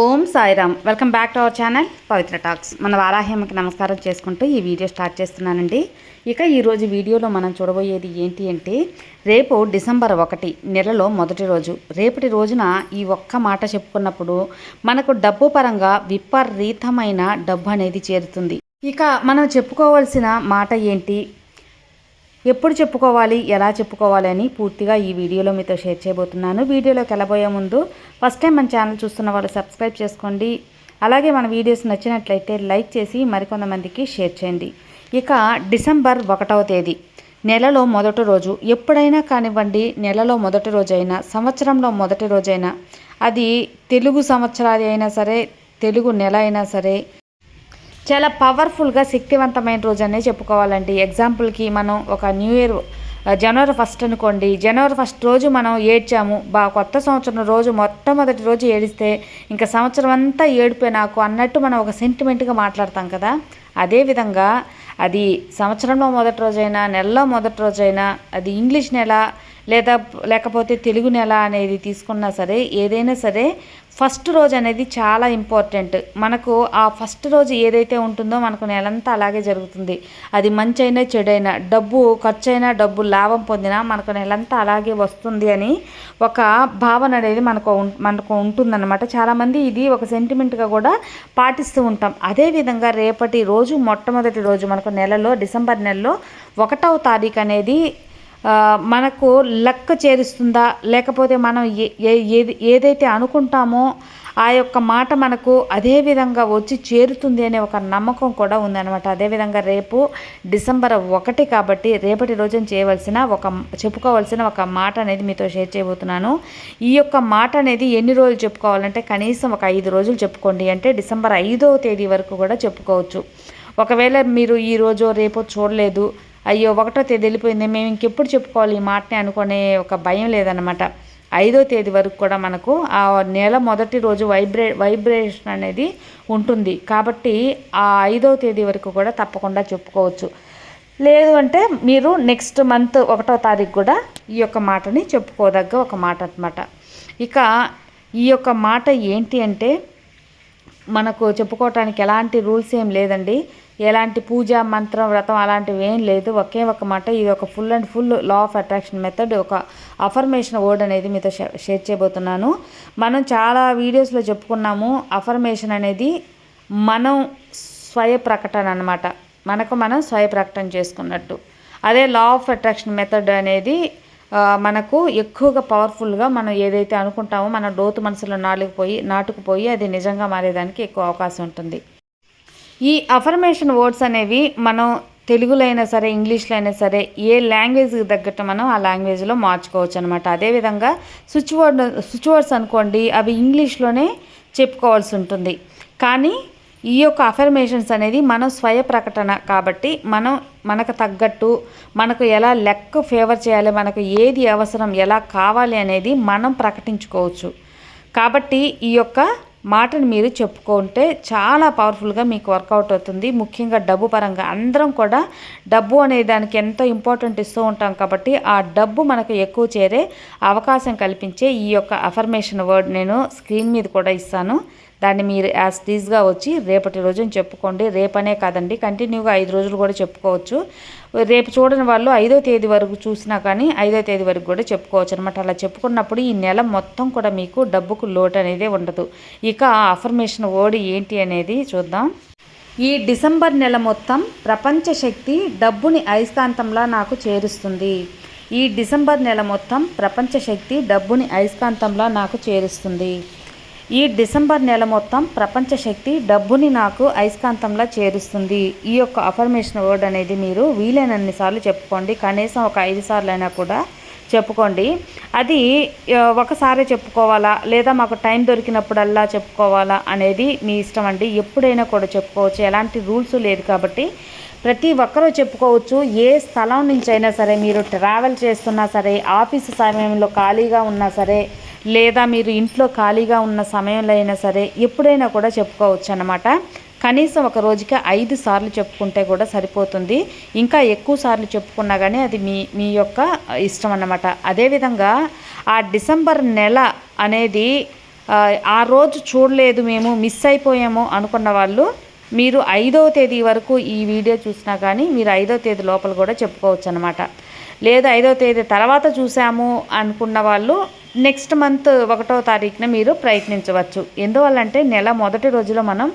Om Sairam. Welcome back to our channel Pavitra talks. మన వారాహ్యమకి నమస్కారం చేసుకుంటూ ఈ వీడియో స్టార్ట్ చేస్తున్నానండి. ఇక ఈరోజు వీడియోలో మనం చూడబోయేది ఏంటి అంటే రేపు డిసెంబర్ ఒకటి నెలలో మొదటి రోజు. రేపటి రోజున ఈ ఒక్క మాట చెప్పుకున్నప్పుడు మనకు డబ్బు పరంగా విపరీతమైన డబ్బు అనేది చేరుతుంది. ఇక మనం చెప్పుకోవాల్సిన మాట ఏంటి? ఎప్పుడు చెప్పుకోవాలి ఎలా చెప్పుకోవాలి అని పూర్తిగా ఈ వీడియోలో మీతో షేర్ చేయబోతున్నాను. వీడియోలోకి వెళ్ళబోయే ముందు ఫస్ట్ టైం మన ఛానల్ చూస్తున్న వాళ్ళు సబ్స్క్రైబ్ చేసుకోండి. అలాగే మన వీడియోస్ నచ్చినట్లయితే లైక్ చేసి మరికొంతమందికి షేర్ చేయండి. ఇక డిసెంబర్ ఒకటవ తేదీ నెలలో మొదటి రోజు. ఎప్పుడైనా కానివ్వండి నెలలో మొదటి రోజైనా సంవత్సరంలో మొదటి రోజైనా అది తెలుగు సంవత్సరాది అయినా సరే తెలుగు నెల అయినా సరే చాలా పవర్ఫుల్గా శక్తివంతమైన రోజు అనే చెప్పుకోవాలండి. ఎగ్జాంపుల్కి మనం ఒక న్యూ ఇయర్ జనవరి ఫస్ట్ అనుకోండి. జనవరి ఫస్ట్ రోజు మనం ఏడ్చాము. బా కొత్త సంవత్సరం రోజు మొట్టమొదటి రోజు ఏడిస్తే ఇంకా సంవత్సరం అంతా ఏడిపోయి నాకు అన్నట్టు మనం ఒక సెంటిమెంట్గా మాట్లాడతాం కదా. అదేవిధంగా అది సంవత్సరంలో మొదటి రోజైనా నెలలో మొదటి రోజైనా అది ఇంగ్లీష్ నెల లేదా లేకపోతే తెలుగు నెల అనేది తీసుకున్నా సరే ఏదైనా సరే ఫస్ట్ రోజు అనేది చాలా ఇంపార్టెంట్. మనకు ఆ ఫస్ట్ రోజు ఏదైతే ఉంటుందో మనకు నెలంతా అలాగే జరుగుతుంది. అది మంచి అయినా చెడైనా డబ్బు ఖర్చు అయినా డబ్బు లాభం పొందినా మనకు నెలంతా అలాగే వస్తుంది అని ఒక భావన అనేది మనకు మనకు ఉంటుందన్నమాట. చాలామంది ఇది ఒక సెంటిమెంట్గా కూడా పాటిస్తూ ఉంటాం. అదేవిధంగా రేపటి రోజు మొట్టమొదటి రోజు మనకు నెలలో డిసెంబర్ నెలలో ఒకటవ తారీఖు అనేది మనకు లెక్క చేరుస్తుందా? లేకపోతే మనం ఏ- ఏ- ఏది ఏదైతే అనుకుంటామో ఆ యొక్క మాట మనకు అదే విధంగా వచ్చి చేరుతుంది అనే ఒక నమ్మకం కూడా ఉందన్నమాట. అదేవిధంగా రేపు డిసెంబర్ ఒకటి కాబట్టి రేపటి రోజున చేయవలసిన ఒక చెప్పుకోవాల్సిన ఒక మాట అనేది మీతో షేర్ చేయబోతున్నాను. ఈ యొక్క మాట అనేది ఎన్ని రోజులు చెప్పుకోవాలంటే కనీసం ఒక ఐదు రోజులు చెప్పుకోండి. అంటే డిసెంబర్ ఐదవ తేదీ వరకు కూడా చెప్పుకోవచ్చు. ఒకవేళ మీరు ఈ రోజు చూడలేదు అయ్యో ఒకటో తేదీ వెళ్ళిపోయింది. మేము ఇంకెప్పుడు చెప్పుకోవాలి ఈ మాటని అనుకునే ఒక భయం లేదనమాట ఐదో తేదీ వరకు కూడా మనకు ఆ నెల మొదటి రోజు వైబ్రే వైబ్రేషన్ అనేది ఉంటుంది. కాబట్టి ఆ ఐదో తేదీ వరకు కూడా తప్పకుండా చెప్పుకోవచ్చు. లేదు అంటే మీరు నెక్స్ట్ మంత్ ఒకటో తారీఖు కూడా ఈ యొక్క మాటని చెప్పుకోదగ్గ ఒక మాట అనమాట ఇక ఈ యొక్క మాట ఏంటి అంటే మనకు చెప్పుకోవటానికి ఎలాంటి రూల్స్ ఏం లేదండి. ఎలాంటి పూజ మంత్రం వ్రతం అలాంటివి ఏం లేదు. ఒకే ఒక మాట ఇది ఒక full and full law of attraction method ఒక అఫర్మేషన్ వర్డ్ అనేది మీతో షేర్ చేయబోతున్నాను. మనం చాలా వీడియోస్లో చెప్పుకున్నాము అఫర్మేషన్ అనేది మనం స్వయ ప్రకటన అనమాట మనకు మనం స్వయ ప్రకటన చేసుకున్నట్టు. అదే లా ఆఫ్ అట్రాక్షన్ మెథడ్ అనేది మనకు ఎక్కువగా పవర్ఫుల్గా మనం ఏదైతే అనుకుంటామో మన డోతు మనసులో నాలుగుపోయి నాటుకుపోయి అది నిజంగా మారేదానికి ఎక్కువ అవకాశం ఉంటుంది. ఈ అఫర్మేషన్ వర్డ్స్ అనేవి మనం తెలుగులో అయినా సరే ఇంగ్లీష్లో అయినా సరే ఏ లాంగ్వేజ్కి తగ్గట్టు మనం ఆ లాంగ్వేజ్లో మార్చుకోవచ్చు అనమాట అదేవిధంగా స్విచ్ వర్డ్ స్విచ్ వర్డ్స్ అనుకోండి అవి ఇంగ్లీష్లోనే చెప్పుకోవాల్సి ఉంటుంది. కానీ ఈ యొక్క అఫర్మేషన్స్ అనేది మనం స్వయ ప్రకటన కాబట్టి మనం మనకు తగ్గట్టు మనకు ఎలా లెక్క ఫేవర్ చేయాలి మనకు ఏది అవసరం ఎలా కావాలి అనేది మనం ప్రకటించుకోవచ్చు. కాబట్టి ఈ యొక్క మాటను మీరు చెప్పుకుంటే చాలా పవర్ఫుల్గా మీకు వర్కౌట్ అవుతుంది. ముఖ్యంగా డబ్బు పరంగా అందరం కూడా డబ్బు అనే దానికి ఎంతో ఇంపార్టెంట్ ఇస్తూ ఉంటాం కాబట్టి ఆ డబ్బు మనకు ఎక్కువ చేరే అవకాశం కల్పించే ఈ యొక్క అఫర్మేషన్ వర్డ్ నేను స్క్రీన్ మీద కూడా ఇస్తాను. దాన్ని మీరు యాజ్ టీజ్గా వచ్చి రేపటి రోజున చెప్పుకోండి. రేపనే కాదండి కంటిన్యూగా ఐదు రోజులు కూడా చెప్పుకోవచ్చు. రేపు చూడని వాళ్ళు ఐదో తేదీ వరకు చూసినా కానీ ఐదో తేదీ వరకు కూడా చెప్పుకోవచ్చు అనమాట అలా చెప్పుకున్నప్పుడు ఈ నెల మొత్తం కూడా మీకు డబ్బుకు లోటు అనేది ఉండదు. ఇక ఆ అఫర్మేషన్ ఓడి ఏంటి అనేది చూద్దాం. ఈ డిసెంబర్ నెల మొత్తం ప్రపంచ శక్తి డబ్బుని అయస్కాంతంలా నాకు చేరుస్తుంది. ఈ డిసెంబర్ నెల మొత్తం ప్రపంచ శక్తి డబ్బుని అయస్కాంతంలా నాకు చేరుస్తుంది. ఈ డిసెంబర్ నెల మొత్తం ప్రపంచ శక్తి డబ్బుని నాకు అయస్కాంతంలా చేరుస్తుంది. ఈ యొక్క అఫర్మేషన్ వర్డ్ అనేది మీరు వీలైనన్ని సార్లు చెప్పుకోండి. కనీసం ఒక ఐదు సార్లు అయినా కూడా చెప్పుకోండి. అది ఒకసారి చెప్పుకోవాలా? లేదా మాకు టైం దొరికినప్పుడల్లా చెప్పుకోవాలా అనేది మీ ఇష్టం అండి. ఎప్పుడైనా కూడా చెప్పుకోవచ్చు. ఎలాంటి రూల్స్ లేదు కాబట్టి ప్రతి ఒక్కరూ చెప్పుకోవచ్చు. ఏ స్థలం నుంచి అయినా సరే మీరు ట్రావెల్ చేస్తున్నా సరే ఆఫీసు సమయంలో ఖాళీగా ఉన్నా సరే లేదా మీరు ఇంట్లో ఖాళీగా ఉన్న సమయంలో అయినా సరే ఎప్పుడైనా కూడా చెప్పుకోవచ్చు అన్నమాట కనీసం ఒక రోజుకి ఐదు సార్లు చెప్పుకుంటే కూడా సరిపోతుంది. ఇంకా ఎక్కువ సార్లు చెప్పుకున్నా కానీ అది మీ మీ యొక్క ఇష్టం అన్నమాట అదేవిధంగా ఆ డిసెంబర్ నెల అనేది ఆ, ఆ రోజు చూడలేదు మేము మిస్ అయిపోయాము అనుకున్న వాళ్ళు మీరు ఐదవ తేదీ వరకు ఈ వీడియో చూసినా కానీ మీరు ఐదవ తేదీ లోపల కూడా చెప్పుకోవచ్చు అనమాట లేదు ఐదవ తేదీ తర్వాత చూసాము అనుకున్న వాళ్ళు నెక్స్ట్ మంత్ ఒకటో తారీఖున మీరు ప్రయత్నించవచ్చు. ఎందువల్లంటే నెల మొదటి రోజులో మనం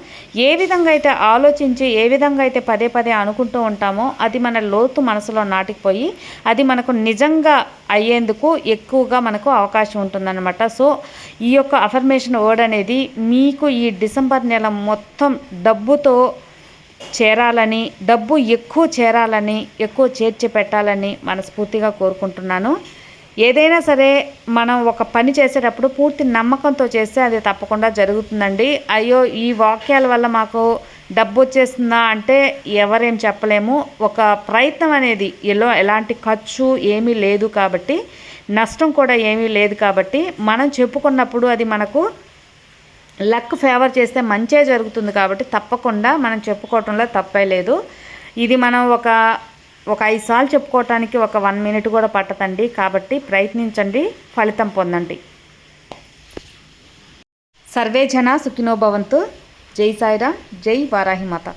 ఏ విధంగా అయితే ఆలోచించి ఏ విధంగా అయితే పదే పదే అనుకుంటూ ఉంటామో అది మన లోతు మనసులో నాటికిపోయి అది మనకు నిజంగా అయ్యేందుకు ఎక్కువగా మనకు అవకాశం ఉంటుందన్నమాట. సో ఈ యొక్క అఫర్మేషన్ వర్డ్ అనేది మీకు ఈ డిసెంబర్ నెల మొత్తం డబ్బుతో చేరాలని డబ్బు ఎక్కువ చేరాలని ఎక్కువ చేర్చి పెట్టాలని మనస్ఫూర్తిగా కోరుకుంటున్నాను. ఏదైనా సరే మనం ఒక పని చేసేటప్పుడు పూర్తి నమ్మకంతో చేస్తే అది తప్పకుండా జరుగుతుందండి. అయ్యో ఈ వాక్యాల వల్ల మాకు డబ్బు వచ్చేస్తుందా అంటే ఎవరేం చెప్పలేము. ఒక ప్రయత్నం అనేది ఎలా ఎలాంటి ఖర్చు ఏమీ లేదు కాబట్టి నష్టం కూడా ఏమీ లేదు కాబట్టి మనం చెప్పుకున్నప్పుడు అది మనకు లక్ ఫేవర్ చేస్తే మంచే జరుగుతుంది కాబట్టి తప్పకుండా మనం చెప్పుకోవటంలో తప్పే లేదు. ఇది మనం ఒక ఒక ఐదు సార్లు చెప్పుకోవటానికి ఒక వన్ మినిట్ కూడా పట్టదండి. కాబట్టి ప్రయత్నించండి ఫలితం పొందండి. సర్వే జన సుఖినో జై సాయిరా జై వారాహిమాత